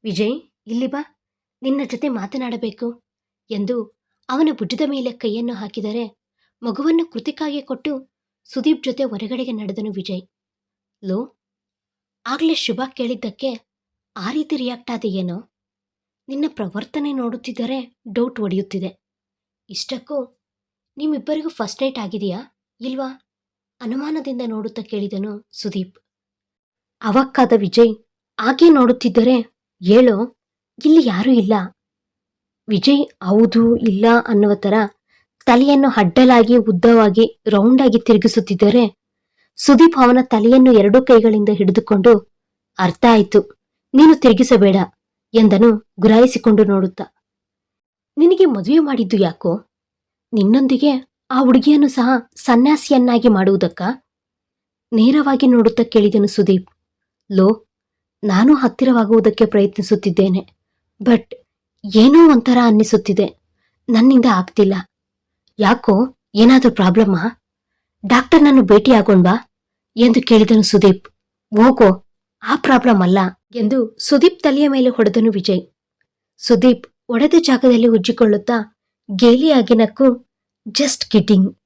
ವಿಜಯ್, ಇಲ್ಲಿ ಬಾ, ನಿನ್ನ ಜೊತೆ ಮಾತನಾಡಬೇಕು ಎಂದು ಅವನ ಭುಜದ ಮೇಲೆ ಕೈಯನ್ನು ಹಾಕಿದರೆ ಮಗುವನ್ನು ಕೃತಿಕಾಗೆ ಕೊಟ್ಟು ಸುದೀಪ್ ಜೊತೆ ಹೊರಗಡೆಗೆ ನಡೆದನು ವಿಜಯ್. ಲೋ, ಆಗ್ಲೇ ಶುಭ ಕೇಳಿದ್ದಕ್ಕೆ ಆ ರೀತಿ ರಿಯಾಕ್ಟ್ ಆದೆಯೇನೋ ನಿನ್ನ ಪ್ರವರ್ತನೆ ನೋಡುತ್ತಿದ್ದರೆ ಡೌಟ್ ಒಡೆಯುತ್ತಿದೆ. ಇಷ್ಟಕ್ಕೂ ನಿಮ್ಮಿಬ್ಬರಿಗೂ ಫಸ್ಟ್ ನೈಟ್ ಆಗಿದೆಯಾ, ಇಲ್ವಾ? ಅನುಮಾನದಿಂದ ನೋಡುತ್ತಾ ಕೇಳಿದನು ಸುದೀಪ್. ಅವಕ್ಕಾದ ವಿಜಯ್ ಹಾಗೆ ನೋಡುತ್ತಿದ್ದರೆ ಹೇಳೋ, ಇಲ್ಲಿ ಯಾರೂ ಇಲ್ಲ. ವಿಜಯ್ ಹೌದು, ಇಲ್ಲ ಅನ್ನುವ ತರ ತಲೆಯನ್ನು ಅಡ್ಡಲಾಗಿ, ಉದ್ದವಾಗಿ ರೌಂಡ್ ಆಗಿ ತಿರುಗಿಸುತ್ತಿದ್ದರೆ ಸುದೀಪ್ ಅವನ ತಲೆಯನ್ನು ಎರಡೂ ಕೈಗಳಿಂದ ಹಿಡಿದುಕೊಂಡು, ಅರ್ಥ ಆಯ್ತು, ನೀನು ತಿರುಗಿಸಬೇಡ ಎಂದನು ಗುರಾಯಿಸಿಕೊಂಡು ನೋಡುತ್ತಾ. ನಿನಗೆ ಮದುವೆ ಮಾಡಿದ್ದು ಯಾಕೋ? ನಿನ್ನೊಂದಿಗೆ ಆ ಹುಡುಗಿಯನ್ನು ಸಹ ಸನ್ಯಾಸಿಯನ್ನಾಗಿ ಮಾಡುವುದಕ್ಕ? ನೇರವಾಗಿ ನೋಡುತ್ತಾ ಕೇಳಿದನು ಸುದೀಪ್. ಲೋ, ನಾನು ಹತ್ತಿರವಾಗುವುದಕ್ಕೆ ಪ್ರಯತ್ನಿಸುತ್ತಿದ್ದೇನೆ, ಬಟ್ ಏನೋ ಒಂಥರ ಅನ್ನಿಸುತ್ತಿದೆ. ನನ್ನಿಂದ ಆಗ್ತಿಲ್ಲ. ಯಾಕೋ ಏನಾದರೂ ಪ್ರಾಬ್ಲಮ್ಮಾ ಭೇಟಿ ಆಗೋಣ್ವಾ ಎಂದು ಕೇಳಿದನು ಸುದೀಪ್. ಹೋಗೋ, ಆ ಪ್ರಾಬ್ಲಮ್ ಅಲ್ಲ ಎಂದು ಸುದೀಪ್ ತಲೆಯ ಮೇಲೆ ಹೊಡೆದನು ವಿಜಯ್. ಸುದೀಪ್ ಒಡೆದ ಜಾಗದಲ್ಲಿ ಉಜ್ಜಿಕೊಳ್ಳುತ್ತಾ ಗೇಲಿಯಾಗಿ ನಕ್ಕು ಜಸ್ಟ್ ಕಿಟ್ಟಿಂಗ್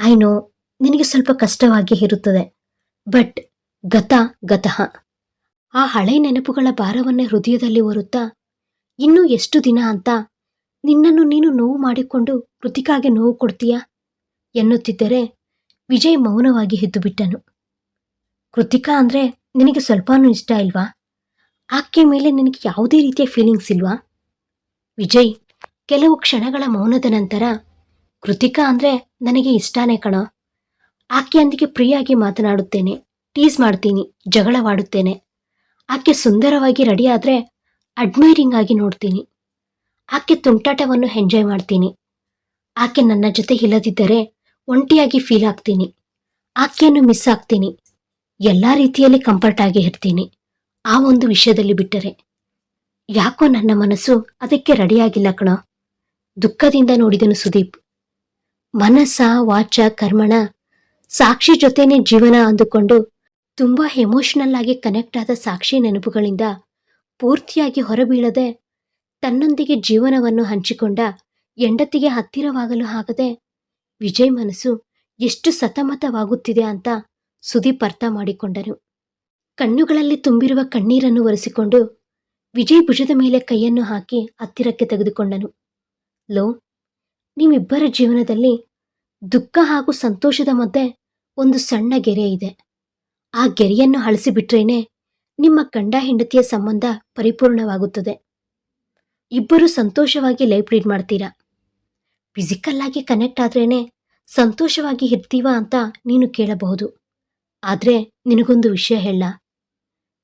ಐ ನೋ ನಿನಗೆ ಸ್ವಲ್ಪ ಕಷ್ಟವಾಗಿ ಇರುತ್ತದೆ. ಬಟ್ ಗತ, ಗತಃ. ಆ ಹಳೆ ನೆನಪುಗಳ ಭಾರವನ್ನೇ ಹೃದಯದಲ್ಲಿ ಹೊರುತ್ತಾ ಇನ್ನೂ ಎಷ್ಟು ದಿನ ಅಂತ ನಿನ್ನನ್ನು ನೀನು ನೋವು ಮಾಡಿಕೊಂಡು ಕೃತಿಕಾಗೆ ನೋವು ಕೊಡ್ತೀಯಾ? ಎನ್ನುತ್ತಿದ್ದರೆ ವಿಜಯ್ ಮೌನವಾಗಿ ಎದ್ದುಬಿಟ್ಟನು ಕೃತಿಕಾ ಅಂದ್ರೆ ನಿನಗೆ ಸ್ವಲ್ಪನೂ ಇಷ್ಟ ಇಲ್ವಾ? ಆಕೆ ಮೇಲೆ ನಿನಗೆ ಯಾವುದೇ ರೀತಿಯ ಫೀಲಿಂಗ್ಸ್ ಇಲ್ವಾ? ವಿಜಯ್, ಕೆಲವು ಕ್ಷಣಗಳ ಮೌನದ ನಂತರ ಕೃತಿಕಾ ಅಂದ್ರೆ ನನಗೆ ಇಷ್ಟಾನೇ ಕಣ. ಆಕೆಯೊಂದಿಗೆ ಪ್ರಿಯಾಗಿ ಮಾತನಾಡುತ್ತೇನೆ ಟೀಸ್ ಮಾಡ್ತೀನಿ, ಜಗಳವಾಡುತ್ತೇನೆ. ಆಕೆ ಸುಂದರವಾಗಿ ರೆಡಿಯಾದರೆ ಅಡ್ಮೈರಿಂಗ್ ಆಗಿ ನೋಡ್ತೀನಿ. ಆಕೆ ತುಂಟಾಟವನ್ನು ಎಂಜಾಯ್ ಮಾಡ್ತೀನಿ. ಆಕೆ ನನ್ನ ಜೊತೆ ಇಲ್ಲದಿದ್ದರೆ ಒಂಟಿಯಾಗಿ ಫೀಲ್ ಆಗ್ತೀನಿ. ಆಕೆಯನ್ನು ಮಿಸ್ ಆಗ್ತೀನಿ. ಎಲ್ಲ ರೀತಿಯಲ್ಲಿ ಕಂಫರ್ಟ್ ಆಗಿ ಇರ್ತೀನಿ. ಆ ಒಂದು ವಿಷಯದಲ್ಲಿ ಬಿಟ್ಟರೆ. ಯಾಕೋ ನನ್ನ ಮನಸ್ಸು ಅದಕ್ಕೆ ರೆಡಿಯಾಗಿಲ್ಲ ಕಣ. ದುಃಖದಿಂದ ನೋಡಿದನು ಸುದೀಪ್. ಮನಸ್ಸ, ವಾಚ, ಕರ್ಮಣ, ಸಾಕ್ಷಿ ಜೊತೆನೆ ಜೀವನ ಅಂದುಕೊಂಡು ತುಂಬಾ ಎಮೋಷನಲ್ ಆಗಿ ಕನೆಕ್ಟ್ ಆದ ಸಾಕ್ಷಿ ನೆನಪುಗಳಿಂದ ಪೂರ್ತಿಯಾಗಿ ಹೊರಬೀಳದೆ ತನ್ನೊಂದಿಗೆ ಜೀವನವನ್ನು ಹಂಚಿಕೊಂಡ ಹೆಂಡತಿಗೆ ಹತ್ತಿರವಾಗಲು ಆಗದೆ ವಿಜಯ್ ಮನಸ್ಸು ಎಷ್ಟು ಸತಮತವಾಗುತ್ತಿದೆ ಅಂತ ಸುದೀಪ್ ಅರ್ಥ ಮಾಡಿಕೊಂಡನು ಕಣ್ಣುಗಳಲ್ಲಿ ತುಂಬಿರುವ ಕಣ್ಣೀರನ್ನು ಒರೆಸಿಕೊಂಡು ವಿಜಯ್ ಭುಜದ ಮೇಲೆ ಕೈಯನ್ನು ಹಾಕಿ ಹತ್ತಿರಕ್ಕೆ ತೆಗೆದುಕೊಂಡನು. ಲೋ, ನಿಮ್ಮಿಬ್ಬರ ಜೀವನದಲ್ಲಿ ದುಃಖ ಹಾಗೂ ಸಂತೋಷದ ಮಧ್ಯೆ ಒಂದು ಸಣ್ಣ ಗೆರೆ ಇದೆ. ಆ ಗೆರೆಯನ್ನು ಅಳಿಸಿಬಿಟ್ರೇನೆ ನಿಮ್ಮ ಕಂಡ ಹೆಂಡತಿಯ ಸಂಬಂಧ ಪರಿಪೂರ್ಣವಾಗುತ್ತದೆ. ಇಬ್ಬರು ಸಂತೋಷವಾಗಿ ಲೈಫ್ ಲೀಡ್ ಮಾಡ್ತೀರಾ? ಫಿಸಿಕಲ್ ಆಗಿ ಕನೆಕ್ಟ್ ಆದ್ರೇನೆ ಸಂತೋಷವಾಗಿ ಇರ್ತೀವಾ ಅಂತ ನೀನು ಕೇಳಬಹುದು. ಆದ್ರೆ ನಿನಗೊಂದು ವಿಷಯ ಹೇಳ.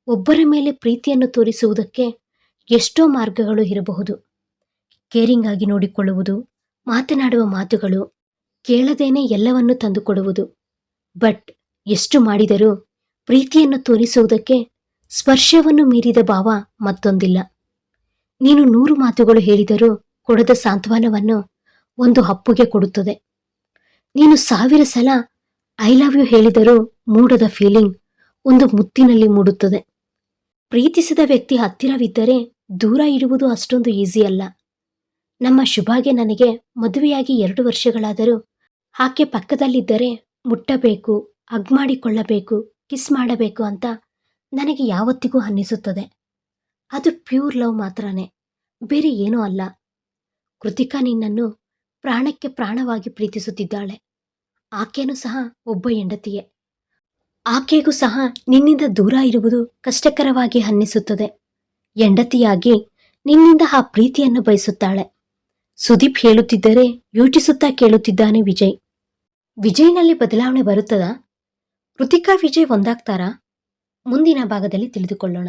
ಒಬ್ಬರ ಮೇಲೆ ಪ್ರೀತಿಯನ್ನು ತೋರಿಸುವುದಕ್ಕೆ ಎಷ್ಟೋ ಮಾರ್ಗಗಳು ಇರಬಹುದು. ಕೇರಿಂಗ್ ಆಗಿ ನೋಡಿಕೊಳ್ಳುವುದು, ಮಾತನಾಡುವ ಮಾತುಗಳು, ಕೇಳದೇನೆ ಎಲ್ಲವನ್ನೂ ತಂದುಕೊಡುವುದು. ಬಟ್ ಎಷ್ಟು ಮಾಡಿದರೂ ಪ್ರೀತಿಯನ್ನು ತೋರಿಸುವುದಕ್ಕೆ ಸ್ಪರ್ಶವನ್ನು ಮೀರಿದ ಭಾವ ಮತ್ತೊಂದಿಲ್ಲ. ನೀನು ನೂರು ಮಾತುಗಳು ಹೇಳಿದರೂ ಕೊಡದ ಸಾಂತ್ವನವನ್ನು ಒಂದು ಹಪ್ಪುಗೆ ಕೊಡುತ್ತದೆ. ನೀನು ಸಾವಿರ ಸಲ ಐ ಲವ್ ಯು ಹೇಳಿದರೂ ಮೂಡದ ಫೀಲಿಂಗ್ ಒಂದು ಮುತ್ತಿನಲ್ಲಿ ಮೂಡುತ್ತದೆ. ಪ್ರೀತಿಸಿದ ವ್ಯಕ್ತಿ ಹತ್ತಿರವಿದ್ದರೆ ದೂರ ಇಡುವುದು ಅಷ್ಟೊಂದು ಈಸಿ ಅಲ್ಲ. ನಮ್ಮ ಶುಭಾಗೆ ನನಗೆ ಮದುವೆಯಾಗಿ ಎರಡು ವರ್ಷಗಳಾದರೂ ಆಕೆ ಪಕ್ಕದಲ್ಲಿದ್ದರೆ ಮುಟ್ಟಬೇಕು ಅಗ್ಮಾಡಿಕೊಳ್ಳಬೇಕು ಕಿಸ್ ಮಾಡಬೇಕು ಅಂತ ನನಗೆ ಯಾವತ್ತಿಗೂ ಅನ್ನಿಸುತ್ತದೆ. ಅದು ಪ್ಯೂರ್ ಲವ್ ಮಾತ್ರನೇ, ಬೇರೆ ಏನೂ ಅಲ್ಲ. ಕೃತಿಕಾ ನಿನ್ನನ್ನು ಪ್ರಾಣಕ್ಕೆ ಪ್ರಾಣವಾಗಿ ಪ್ರೀತಿಸುತ್ತಿದ್ದಾಳೆ. ಆಕೆಯೂ ಸಹ ಒಬ್ಬ ಹೆಂಡತಿಯೇ. ಆಕೆಗೂ ಸಹ ನಿನ್ನಿಂದ ದೂರ ಇರುವುದು ಕಷ್ಟಕರವಾಗಿ ಅನ್ನಿಸುತ್ತದೆ. ಹೆಂಡತಿಯಾಗಿ ನಿನ್ನಿಂದ ಆ ಪ್ರೀತಿಯನ್ನು ಬಯಸುತ್ತಾಳೆ. ಸುದೀಪ್ ಹೇಳುತ್ತಿದ್ದರೆ ಯೋಚಿಸುತ್ತಾ ಕೇಳುತ್ತಿದ್ದಾನೆ ವಿಜಯ್. ವಿಜಯ್ನಲ್ಲಿ ಬದಲಾವಣೆ ಬರುತ್ತದಾ? ಕೃತಿಕಾ, ವಿಜಯ್ ಒಂದಾಗ್ತಾರಾ? ಮುಂದಿನ ಭಾಗದಲ್ಲಿ ತಿಳಿದುಕೊಳ್ಳೋಣ.